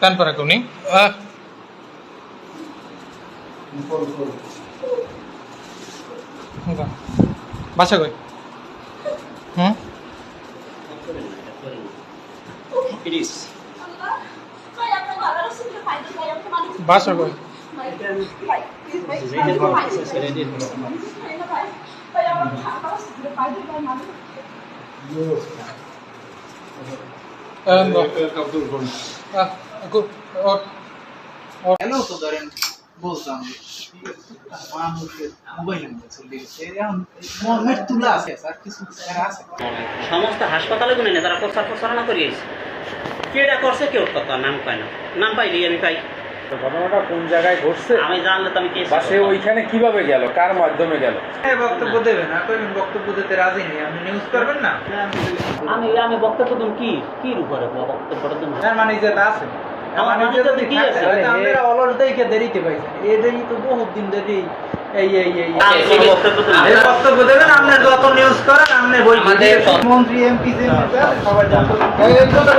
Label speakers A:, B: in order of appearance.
A: কান পরা আহ হুঙ্গা। বাসা কই হুম বাসা কই ওর
B: হ্যালো তো ধরেন বলতাম আর আছে
C: সমস্ত হাসপাতালে গুনে না তারা প্রচার প্রচারণা করিয়েছে। কেটা করছে? কেউ কত নাম পায় না। নাম পাইলি আমি পাই।
D: ঘটনাটা কোন জায়গায় ঘটছে?
C: আমি জানলে তো আমি কেস
D: বা সে ওইখানে কীভাবে গেল? কার মাধ্যমে গেল?
B: হ্যাঁ বক্তব্য দেবেন। না কইবেন বক্তব্য দিতে রাজি নেই? আপনি নিউজ করবেন না?
C: আমি আমি বক্তব্য তুমি কি? কি উপরে বক্তব্যটা তুমি
B: তার মানে যে আছে।
C: আমার
B: মানে
C: তো
B: যদি
C: কি আছে?
B: হয়তো অলস দেখে দেরিতে পাইছেন এই তো বহুত দিন ধরে এই এই এই এই।
C: আমি কোনো বক্তব্য দেব না।
B: এই বক্তব্য দেবেন আপনি যত নিউজ করেন আপনি বই মন্ত্রী এমপি সবাই জানতো